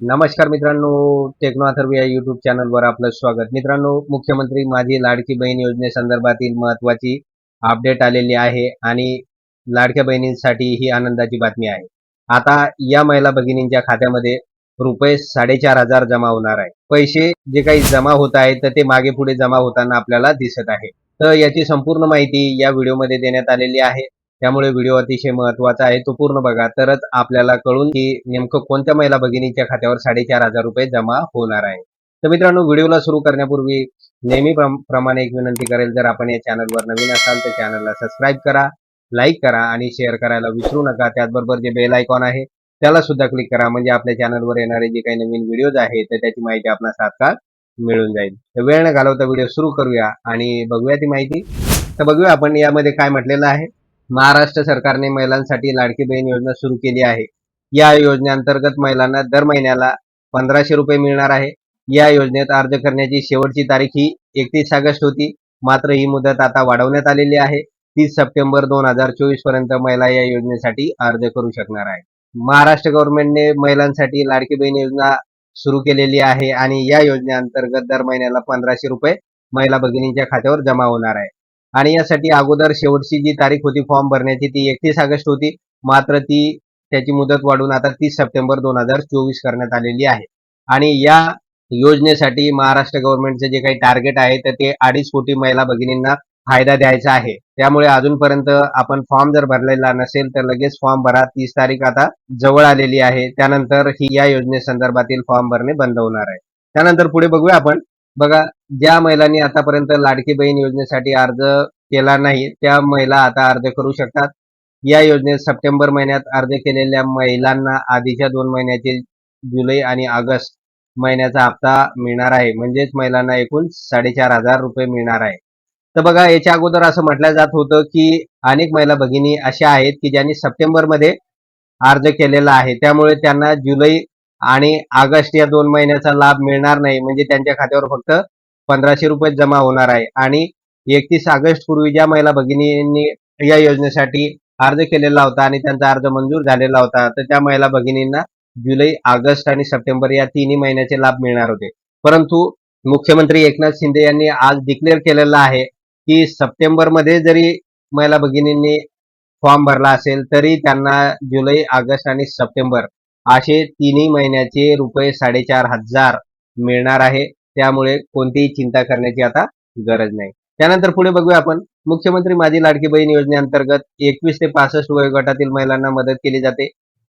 नमस्कार मित्रांनो टेक्नो अथर्व या युट्यूब चॅनलवर आपलं स्वागत. मित्रांनो मुख्यमंत्री माझी लाडकी बहीण योजनेसंदर्भातील महत्वाची अपडेट आलेली आहे आणि लाडक्या बहिणींसाठी ही आनंदाची बातमी आहे. आता या महिला भगिनींच्या खात्यामध्ये रुपये साडेचार हजार जमा होणार आहे. पैसे जे काही जमा होत आहेत तर ते मागे पुढे जमा होताना आपल्याला दिसत आहे. तर याची संपूर्ण माहिती या व्हिडिओमध्ये देण्यात आलेली आहे. त्यामुळे व्हिडिओ अतिशय महत्त्वाचा आहे. तो पूर्ण बघा. तरच आपल्याला कळून की नेमकं कोणत्या महिला भगिनीच्या खात्यावर साडेचार हजार रुपये जमा होणार आहे. तर मित्रांनो व्हिडिओला सुरू करण्यापूर्वी नेहमी प्रमाणे एक विनंती करेल जर आपण या चॅनलवर नवीन असाल तर चॅनलला सबस्क्राईब करा लाईक करा आणि शेअर करायला विसरू नका. त्याचबरोबर जे बेल आयकॉन आहे त्याला सुद्धा क्लिक करा. म्हणजे आपल्या चॅनलवर येणारे जे काही नवीन व्हिडिओज आहेत तर त्याची माहिती आपणास तात्काळ मिळून जाईल. तर वेळ न घालवता व्हिडिओ सुरू करूया आणि बघूया ती माहिती. तर बघूया आपण यामध्ये काय म्हटलेलं आहे. महाराष्ट्र सरकारने महिलांसाठी लाडकी बहीण योजना सुरू केली आहे. या योजनेअंतर्गत महिलांना दर महिन्याला पंधराशे रुपये मिळणार आहे. या योजनेत अर्ज करण्याची शेवटची तारीख ही एकतीस ऑगस्ट होती. मात्र ही मुदत आता वाढवण्यात आलेली आहे. तीस सप्टेंबर दोन हजार चोवीसपर्यंत महिला या योजनेसाठी अर्ज करू शकणार आहे महाराष्ट्र गव्हर्नमेंटने महिलांसाठी लाडकी बहीण योजना सुरू केलेली आहे आणि या योजनेअंतर्गत दर महिन्याला पंधराशे रुपये महिला भगिनींच्या खात्यावर जमा होणार आहे. आणि यासाठी अगोदर शेवटची जी तारीख होती फॉर्म भरण्याची ती एकतीस ऑगस्ट होती. मात्र ती त्याची मुदत वाढून आता तीस सप्टेंबर दोन हजार चोवीस करण्यात आलेली आहे. आणि या योजनेसाठी महाराष्ट्र गव्हर्नमेंटचे जे काही टार्गेट आहे तर ते अडीच कोटी महिला भगिनींना फायदा द्यायचा आहे. त्यामुळे अजूनपर्यंत आपण फॉर्म जर भरलेला नसेल तर लगेच फॉर्म भरा. तीस तारीख आता जवळ आलेली आहे. त्यानंतर ही या योजनेसंदर्भातील फॉर्म भरणे बंद होणार आहे. त्यानंतर पुढे बघूया आपण. बघा ज्या महिलांनी आतापर्यंत लाडकी बहीण योजनेसाठी अर्ज केला नाही त्या महिला आता अर्ज करू शकतात. या योजनेत सप्टेंबर महिन्यात अर्ज केलेल्या महिलांना आधीच्या दोन महिन्याचे जुलै आणि ऑगस्ट महिन्याचा हप्ता मिळणार आहे. म्हणजेच महिलांना एकूण साडेचार हजार रुपये मिळणार आहे. तर बघा याच्या अगोदर असं म्हटलं जात होतं की अनेक महिला भगिनी अशा आहेत की ज्यांनी सप्टेंबरमध्ये अर्ज केलेला आहे. त्यामुळे त्यांना जुलै आणि ऑगस्ट या दोन महिन्याचा लाभ मिळणार नाही. म्हणजे त्यांच्या खात्यावर फक्त पंधराशे रुपये जमा होणार आहे. आणि एकतीस ऑगस्ट पूर्वी ज्या महिला भगिनींनी या योजनेसाठी अर्ज केलेला होता आणि त्यांचा अर्ज मंजूर झालेला होता तर त्या महिला भगिनींना जुलै ऑगस्ट आणि सप्टेंबर या तिन्ही महिन्याचे लाभ मिळणार होते. परंतु मुख्यमंत्री एकनाथ शिंदे यांनी आज डिक्लेअर केलेला आहे की सप्टेंबरमध्ये जरी महिला भगिनींनी फॉर्म भरला असेल तरी त्यांना जुलै ऑगस्ट आणि सप्टेंबर असे तिन्ही महिन्याचे रुपये साडेचार हजार मिळणार आहे. त्यामुळे कोणतीही चिंता करण्याची आता गरज नाही. त्यानंतर पुढे बघूया आपण. मुख्यमंत्री माझी लाडकी बहीण योजनेअंतर्गत एकवीस ते पासष्ट वयोगटातील महिलांना मदत केली जाते.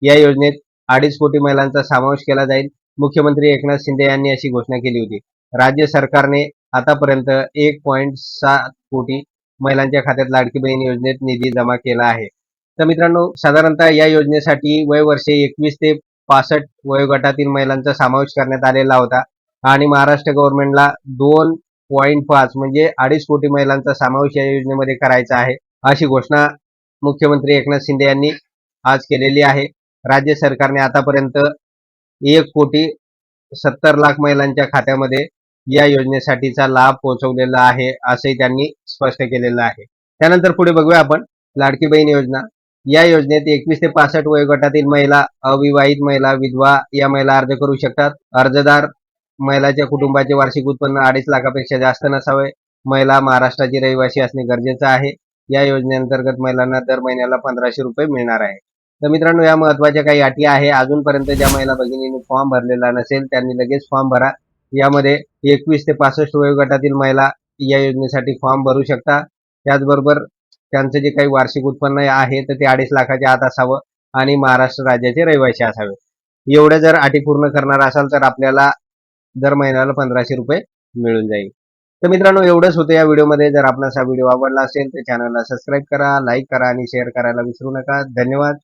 या योजनेत अडीच कोटी महिलांचा समावेश केला जाईल. मुख्यमंत्री एकनाथ शिंदे यांनी अशी घोषणा केली होती. राज्य सरकारने आतापर्यंत एक पॉईंट सात कोटी महिलांच्या खात्यात लाडकी बहीण योजनेत निधी जमा केला आहे. तर मित्रांनो साधारणतः या योजनेसाठी वयवर्षे एकवीस ते पासष्ट वयोगटातील महिलांचा समावेश करण्यात आलेला होता. आणि महाराष्ट्र गव्हर्नमेंटला दोन पॉईंट पाच म्हणजे अडीच कोटी महिलांचा समावेश या योजनेमध्ये करायचा आहे अशी घोषणा मुख्यमंत्री एकनाथ शिंदे यांनी आज केलेली आहे. राज्य सरकारने आतापर्यंत एक कोटी सत्तर लाख महिलांच्या खात्यामध्ये या योजनेसाठीचा लाभ पोहोचवलेला आहे असंही त्यांनी स्पष्ट केलेलं आहे. त्यानंतर पुढे बघूया आपण लाडकी बहीण योजना. या योजनेत एकवीस ते पासष्ट वयोगटातील महिला अविवाहित महिला विधवा या महिला अर्ज करू शकतात. अर्जदार महिलाच्या कुटुंबाचे वार्षिक उत्पन्न अडीच लाखापेक्षा जास्त नसावे. महिला महाराष्ट्राची रहिवासी असणे गरजेचं आहे. या योजनेअंतर्गत महिलांना दर महिन्याला पंधराशे रुपये मिळणार आहे. तर मित्रांनो या महत्त्वाच्या काही अटी आहे. अजूनपर्यंत ज्या महिला भगिनींनी फॉर्म भरलेला नसेल त्यांनी लगेच फॉर्म भरा. यामध्ये एकवीस ते पासष्ट वयोगटातील महिला या योजनेसाठी फॉर्म भरू शकता. त्याचबरोबर त्यांचं जे काही वार्षिक उत्पन्न आहे तर ते अडीच लाखाच्या आत असावं आणि महाराष्ट्र राज्याचे रहिवासी असावे. एवढ्या जर अटी पूर्ण करणार असाल तर आपल्याला दर महिन्याला पंधराशे रुपये मिळून जाईल. तर मित्रांनो एवढंच होतं या व्हिडिओमध्ये. जर आपणास हा व्हिडिओ आवडला असेल तर चॅनलला सबस्क्राईब करा लाईक करा आणि शेअर करायला विसरू नका. धन्यवाद.